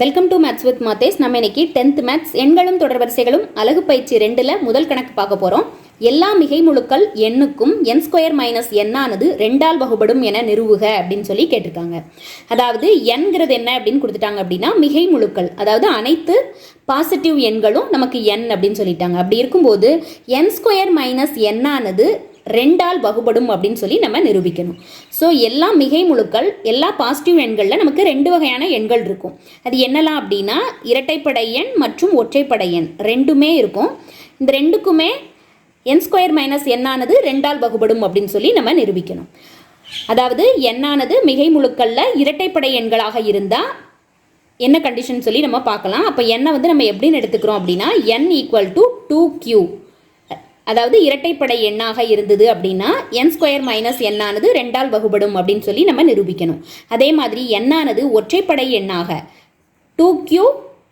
Welcome to maths with Mathes நம்ம இன்னைக்கு tenth maths எண்களும் தொடர்வரிசைகளும் அழகு பயிற்சி ரெண்டுல முதல் கணக்கு பார்க்க போறோம். எல்லா மிகை முழுக்கள் எண்ணுக்கும் என் ஸ்கொயர் மைனஸ் எண்ணானது ரெண்டால் வகுபடும் என நிறுவுக அப்படின்னு சொல்லி கேட்டிருக்காங்க. அதாவது எண்கிறது என்ன அப்படின்னு கொடுத்துட்டாங்க அப்படின்னா மிகை முழுக்கள். அதாவது அனைத்து பாசிட்டிவ் எண்களும் நமக்கு எண் அப்படின்னு சொல்லிட்டாங்க. அப்படி இருக்கும்போது என் ஸ்கொயர் மைனஸ் எண்ணானது ரெண்டால் வகுபடும் அப்படின்னு சொல்லி நம்ம நிரூபிக்கணும். ஸோ எல்லா மிகை முழுக்கள் எல்லா பாசிட்டிவ் எண்களில் நமக்கு ரெண்டு வகையான எண்கள் இருக்கும். அது என்னலாம் அப்படின்னா இரட்டைப்படை எண் மற்றும் ஒற்றைப்படை எண் ரெண்டுமே இருக்கும். இந்த ரெண்டுக்குமே என் ஸ்கொயர் மைனஸ் எண்ணானது ரெண்டால் வகுபடும் அப்படின்னு சொல்லி நம்ம நிரூபிக்கணும். அதாவது எண்ணானது மிகை முழுக்களில் இரட்டைப்படை எண்களாக இருந்தால் என்ன கண்டிஷன் சொல்லி நம்ம பார்க்கலாம். அப்போ எண்ணை வந்து நம்ம எப்படின்னு எடுத்துக்கிறோம் அப்படின்னா n equal to two q அதாவது இரட்டைப்படை எண்ணாக இருந்தது அப்படின்னா என் ஸ்கொயர் மைனஸ் எண்ணானது ரெண்டால் வகுபடும் அப்படின்னு சொல்லி நம்ம நிரூபிக்கணும். அதே மாதிரி எண்ணானது ஒற்றைப்படை எண்ணாக டூ கியூ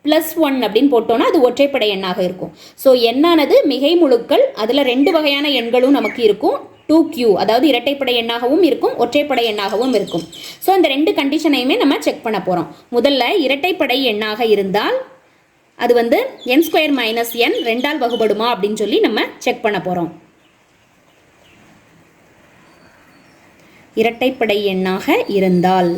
ப்ளஸ் ஒன் அப்படின்னு போட்டோன்னா அது ஒற்றைப்படை எண்ணாக இருக்கும். ஸோ எண்ணானது மிகை முழுக்கள் அதில் ரெண்டு வகையான எண்களும் நமக்கு இருக்கும். டூ கியூ அதாவது இரட்டைப்படை எண்ணாகவும் இருக்கும் ஒற்றைப்படை எண்ணாகவும் இருக்கும். ஸோ அந்த ரெண்டு கண்டிஷனையுமே நம்ம செக் பண்ண போகிறோம் முதல்ல இரட்டைப்படை எண்ணாக இருந்தால் அது வந்து என் ஸ்கொயர் மைனஸ் என் ரெண்டால் வகுபடுமா அப்படின்னு சொல்லி நம்ம செக் பண்ண போகிறோம் இரட்டைப்படை எண்ணாக இருந்தால்.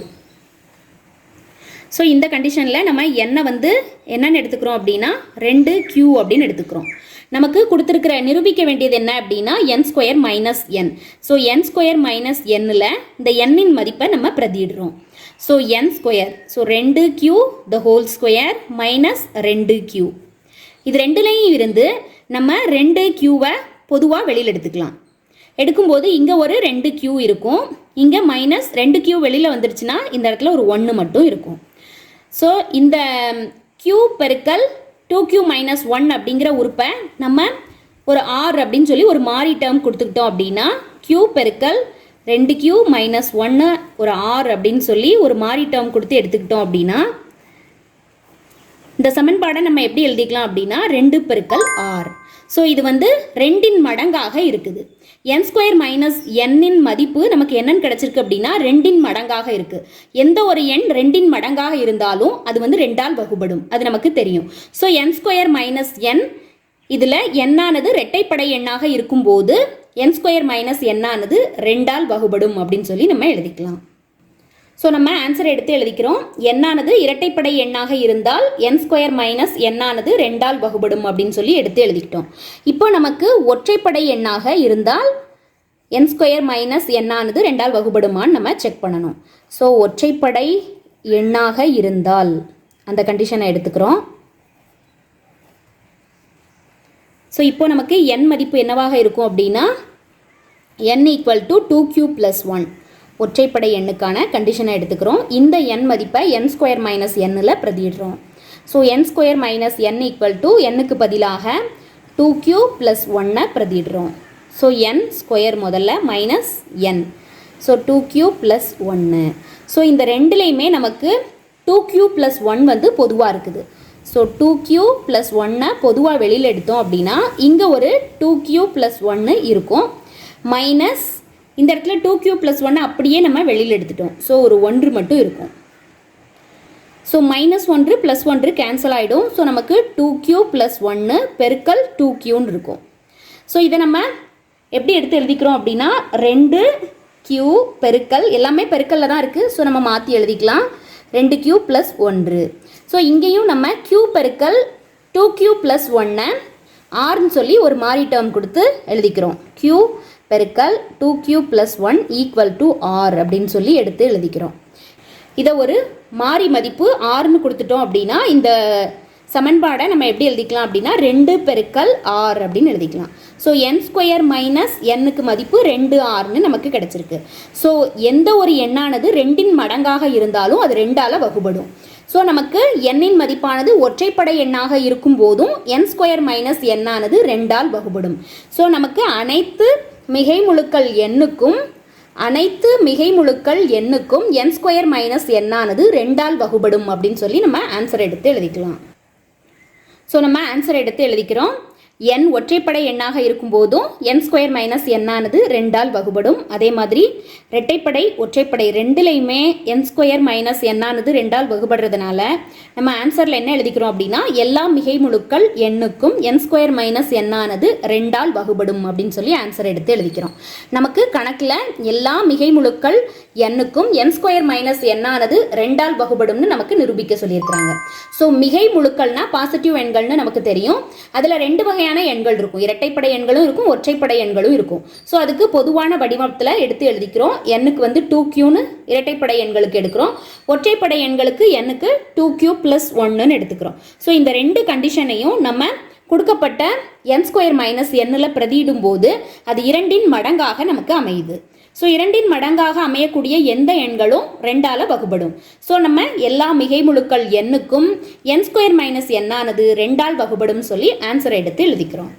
ஸோ இந்த கண்டிஷனில் நம்ம எண்ணை வந்து என்னன்னு எடுத்துக்கிறோம் அப்படின்னா ரெண்டு கியூ அப்படின்னு எடுத்துக்கிறோம். நமக்கு கொடுத்துருக்கிற நிரூபிக்க வேண்டியது என்ன அப்படின்னா n square minus n so n square minus எண்ணில் இந்த எண்ணின் மதிப்பை நம்ம பிரதிடுறோம் ஸோ என் ஸ்கொயர் ஸோ ரெண்டு q the whole square minus ரெண்டு கியூ இது ரெண்டுலேயும் இருந்து நம்ம ரெண்டு கியூவை பொதுவாக வெளியில் எடுத்துக்கலாம். எடுக்கும்போது இங்கே ஒரு ரெண்டு கியூ இருக்கும். இங்கே மைனஸ் ரெண்டு கியூ வெளியில் வந்துருச்சுன்னா இந்த இடத்துல ஒரு ஒன்று மட்டும் இருக்கும். ஸோ இந்த கியூ பெருக்கல் டூ கியூ மைனஸ் ஒன் அப்படிங்கிற உறுப்பை நம்ம ஒரு ஆர் அப்படின்னு சொல்லி ஒரு மாறி டேர்ம் கொடுத்துக்கிட்டோம் அப்படின்னா கியூ பெருக்கல் ரெண்டு கியூ மைனஸ் ஒன்று ஒரு ஆர் அப்படின்னு சொல்லி ஒரு மாறி டேர்ம் கொடுத்து எடுத்துக்கிட்டோம் அப்படின்னா இந்த சமன்பாடை நம்ம எப்படி எழுதிக்கலாம் அப்படின்னா ரெண்டு பெருக்கல் ஆர் ஸோ இது வந்து ரெண்டின் மடங்காக இருக்குது. என் ஸ்கொயர் மைனஸ் எண்ணின் மதிப்பு நமக்கு என்னன்னு கிடச்சிருக்கு அப்படின்னா ரெண்டின் மடங்காக இருக்குது எந்த ஒரு எண் ரெண்டின் மடங்காக இருந்தாலும் அது வந்து ரெண்டால் வகுபடும். அது நமக்கு தெரியும். So n square minus n இதில் எண்ணானது ரெட்டைப்படை எண்ணாக இருக்கும்போது என் ஸ்கொயர் மைனஸ் என்னானது ரெண்டால் வகுபடும் அப்படின்னு சொல்லி நம்ம எழுதிக்கலாம். ஸோ நம்ம ஆன்சர் எடுத்து எழுதிக்கிறோம். என்னானது இரட்டைப்படை எண்ணாக இருந்தால் என் ஸ்கொயர் மைனஸ் என்னானது ரெண்டால் வகுபடும் அப்படின்னு சொல்லி எடுத்து எழுதிக்கிட்டோம். இப்போ நமக்கு ஒற்றைப்படை எண்ணாக இருந்தால் என் ஸ்கொயர் மைனஸ் என்னானது ரெண்டால் வகுபடுமான்னு நம்ம செக் பண்ணணும். ஸோ ஒற்றைப்படை எண்ணாக இருந்தால் அந்த கண்டிஷனை எடுத்துக்கிறோம். ஸோ இப்போ நமக்கு என் மதிப்பு என்னவாக இருக்கும் அப்படின்னா n equal to two q plus one ஒற்றைப்படை எண்ணுக்கான கண்டிஷனை எடுத்துக்கிறோம். இந்த எண் மதிப்பை என் ஸ்கொயர் மைனஸ் எண்ணில் பிரதிடுறோம் so n square minus n equal to எண்ணுக்கு பதிலாக டூ கியூ ப்ளஸ் ஒன்னை பிரதிடுறோம் ஸோ என் ஸ்கொயர் முதல்ல minus n so two q plus ஒன்று ஸோ இந்த ரெண்டுலேயுமே நமக்கு டூ கியூ ப்ளஸ் ஒன் வந்து பொதுவாக இருக்குது. ஸோ டூ கியூ ப்ளஸ் ஒன்னை பொதுவாக வெளியில் எடுத்தோம் அப்படின்னா இங்கே ஒரு டூ கியூ ப்ளஸ் ஒன்று இருக்கும். மைனஸ் இந்த இடத்துல டூ கியூ ப்ளஸ் ஒன்னை அப்படியே நம்ம வெளியில் எடுத்துட்டோம். ஸோ ஒரு ஒன்று மட்டும் இருக்கும். ஸோ மைனஸ் ஒன்று ப்ளஸ் ஒன்று கேன்சல் ஆகிடும் ஸோ நமக்கு டூ கியூ ப்ளஸ் ஒன்று பெருக்கல் டூ கியூன்னு இருக்கும். ஸோ இதை நம்ம எப்படி எடுத்து எழுதிக்கிறோம் அப்படின்னா ரெண்டு கியூ பெருக்கல் எல்லாமே பெருக்கல்ல தான் இருக்குது ஸோ நம்ம மாற்றி எழுதிக்கலாம். ரெண்டு கியூ ப்ளஸ் ஒன்று. ஸோ இங்கேயும் நம்ம கியூ பெருக்கல் டூ கியூ ப்ளஸ் ஒன்னை ஆர்னு சொல்லி ஒரு மாறி டேர்ம் கொடுத்து எழுதிக்கிறோம். கியூ பெருக்கல் two q plus one equal to r அப்படின்னு சொல்லி எடுத்து எழுதிக்கிறோம். இதை ஒரு மாறி மதிப்பு ஆறுன்னு கொடுத்துட்டோம் அப்படின்னா இந்த சமன்பாடை நம்ம எப்படி எழுதிக்கலாம் அப்படின்னா ரெண்டு பெருக்கல் ஆர் அப்படின்னு எழுதிக்கலாம். ஸோ என் ஸ்கொயர் மைனஸ் எண்ணுக்கு மதிப்பு ரெண்டு ஆர்னு நமக்கு கிடச்சிருக்கு. ஸோ எந்த ஒரு எண்ணானது ரெண்டின் மடங்காக இருந்தாலும் அது ரெண்டால் வகுபடும். ஸோ நமக்கு எண்ணின் மதிப்பானது ஒற்றைப்படை எண்ணாக இருக்கும் போதும் என் ஸ்கொயர் மைனஸ் எண்ணானது ரெண்டால் வகுபடும். ஸோ நமக்கு அனைத்து மிகை முழுக்கள் எண்ணுக்கும் அனைத்து மிகை முழுக்கள் எண்ணுக்கும் என் ஸ்கொயர் மைனஸ் எண்ணானது ரெண்டால் வகுபடும் அப்படின்னு சொல்லி நம்ம ஆன்சர் எடுத்து எழுதிக்கலாம். ஸோ நம்ம ஆன்சர் எடுத்து எழுதிக்கிறோம். N ஒற்றைப்படை எண்ணாக இருக்கும்போதும் என் ஸ்கொயர் மைனஸ் என்னானது ரெண்டால் வகுபடும். அதே மாதிரி இரட்டைப்படை ஒற்றைப்படை ரெண்டுலையுமே என் ஸ்கொயர் மைனஸ் என்னானது ரெண்டால் வகுபடுறதுனால நம்ம ஆன்சரில் என்ன எழுதிக்கிறோம் அப்படின்னா எல்லா மிகை முழுக்கள் எண்ணுக்கும் என் ஸ்கொயர் மைனஸ் என்னானது ரெண்டால் வகுபடும் அப்படின்னு சொல்லி ஆன்சர் எடுத்து எழுதிக்கிறோம். நமக்கு கணக்கில் எல்லா மிகை முழுக்கள் எண்ணுக்கும் என் ஸ்கொயர் மைனஸ் என்னானது ரெண்டால் வகுபடும்னு நமக்கு நிரூபிக்க சொல்லியிருக்கிறாங்க. ஸோ மிகை முழுக்கள்னா பாசிட்டிவ் எண்கள்னு நமக்கு தெரியும். அதில் ரெண்டு வகை வகையான எண்கள் இருக்கும். இரட்டைப்படை எண்களும் இருக்கும் ஒற்றைப்படை எண்களும் இருக்கும். ஸோ அதுக்கு பொதுவான வடிவத்தில் எடுத்து எழுதிக்கிறோம். எண்ணுக்கு வந்து டூ கியூன்னு இரட்டைப்படை எண்களுக்கு எடுக்கிறோம். ஒற்றைப்படை எண்களுக்கு எண்ணுக்கு டூ கியூ ப்ளஸ் ஒன்றுன்னு எடுத்துக்கிறோம். ஸோ இந்த ரெண்டு கண்டிஷனையும் நம்ம கொடுக்கப்பட்ட என் ஸ்கொயர் மைனஸ் எண்ணில் பிரதியிடும் போது அது இரண்டின் மடங்காக நமக்கு அமையுது. ஸோ இரண்டின் மடங்காக அமையக்கூடிய எந்த எண்களும் ரெண்டால் வகுபடும். ஸோ நம்ம எல்லா மிகை முழுக்கள் எண்ணுக்கும் என் ஸ்கொயர் மைனஸ் எண்ணானது ரெண்டால் வகுபடும் சொல்லி ஆன்சரை எடுத்து எழுதிக்கிறோம்.